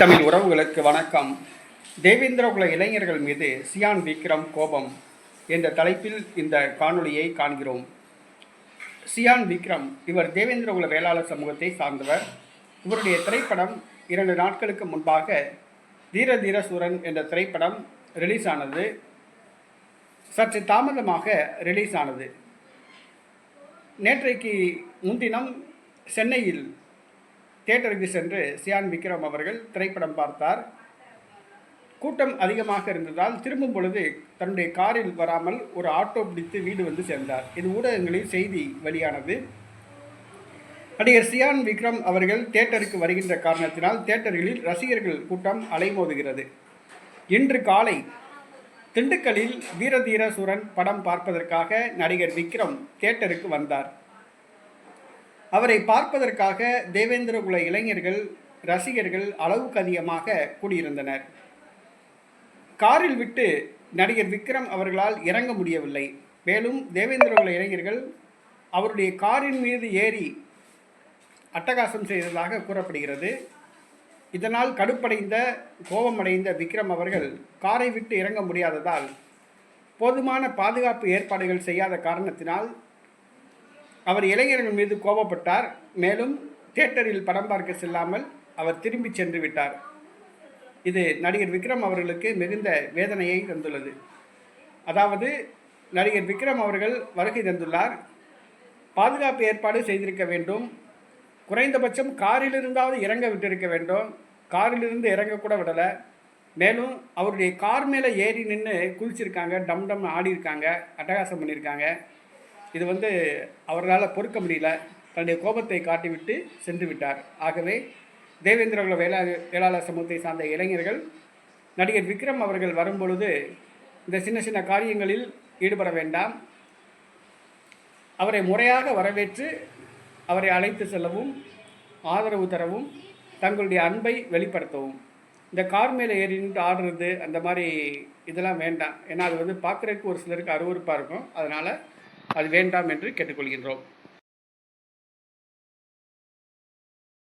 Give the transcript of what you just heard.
தமிழ் உறவுகளுக்கு வணக்கம். தேவேந்திரகுல இளைஞர்கள் மீது சியான் விக்ரம் கோபம் என்ற தலைப்பில் இந்த காணொளியை காண்கிறோம். சியான் விக்ரம் இவர் தேவேந்திரகுல வேளாளர் சமூகத்தை சார்ந்தவர். இவருடைய திரைப்படம் இரண்டு நாட்களுக்கு முன்பாக தீர தீர சூரன் என்ற திரைப்படம் ரிலீஸ் ஆனது. சற்று தாமதமாக ரிலீஸ் ஆனது. நேற்றைக்கு முன்தினம் சென்னையில் தியேட்டருக்கு சென்று சியான் விக்ரம் அவர்கள் திரைப்படம் பார்த்தார். கூட்டம் அதிகமாக இருந்ததால் திரும்பும் பொழுது தன்னுடைய காரில் வராமல் ஒரு ஆட்டோ பிடித்து வீடு வந்து சேர்ந்தார். இது ஊடகங்களில் செய்தி வெளியானது. நடிகர் சியான் விக்ரம் அவர்கள் தியேட்டருக்கு வருகின்ற காரணத்தினால் தியேட்டர்களில் ரசிகர்கள் கூட்டம் அலைமோதுகிறது. இன்று காலை திண்டுக்கல்லில் வீரதீர சுரன் படம் பார்ப்பதற்காக நடிகர் விக்ரம் தியேட்டருக்கு வந்தார். அவரை பார்ப்பதற்காக தேவேந்திரகுல இளைஞர்கள் ரசிகர்கள் அளவுக்கு அதிகமாக கூடியிருந்தனர். காரில் விட்டு நடிகர் விக்ரம் அவர்களால் இறங்க முடியவில்லை. மேலும் தேவேந்திரகுல இளைஞர்கள் அவருடைய காரின் மீது ஏறி அட்டகாசம் செய்ததாக கூறப்படுகிறது. இதனால் கடுப்படைந்த கோபமடைந்த விக்ரம் அவர்கள் காரை விட்டு இறங்க முடியாததால் போதுமான பாதுகாப்பு ஏற்பாடுகள் செய்யாத காரணத்தினால் அவர் இளைஞர்கள் மீது கோபப்பட்டார். மேலும் தியேட்டரில் படம் பார்க்க செல்லாமல் அவர் திரும்பி சென்று விட்டார். இது நடிகர் விக்ரம் அவர்களுக்கு மிகுந்த வேதனையை தந்துள்ளது. அதாவது நடிகர் விக்ரம் அவர்கள் வருகை தந்துள்ளார். பாதுகாப்பு ஏற்பாடு செய்திருக்க வேண்டும். குறைந்தபட்சம் காரிலிருந்தாவது இறங்க விட்டிருக்க வேண்டும். காரிலிருந்து இறங்கக்கூட விடலை. மேலும் அவருடைய கார் மேலே ஏறி நின்று குளிச்சிருக்காங்க. டம் டம் ஆடியிருக்காங்க. அட்டகாசம் பண்ணியிருக்காங்க. இது வந்து அவர்களால் பொறுக்க முடியல. தன்னுடைய கோபத்தை காட்டிவிட்டு சென்று விட்டார். ஆகவே தேவேந்திரகுல வேளா வேளாளர் சமூகத்தை சார்ந்த இளைஞர்கள் நடிகர் விக்ரம் அவர்கள் வரும்பொழுது இந்த சின்ன சின்ன காரியங்களில் ஈடுபட வேண்டாம். அவரை முறையாக வரவேற்று அவரை அழைத்து செல்லவும் ஆதரவு தரவும் தங்களுடைய அன்பை வெளிப்படுத்தவும். இந்த கார் மேலே ஏறி நின்று ஆடுறது அந்த மாதிரி இதெல்லாம் வேண்டாம். ஏன்னா அது வந்து பார்க்குறதுக்கு ஒரு சிலருக்கு அருவருப்பாக இருக்கும். அதனால் அது வேண்டாம் என்று கேட்டுக்கொள்கின்றோம்.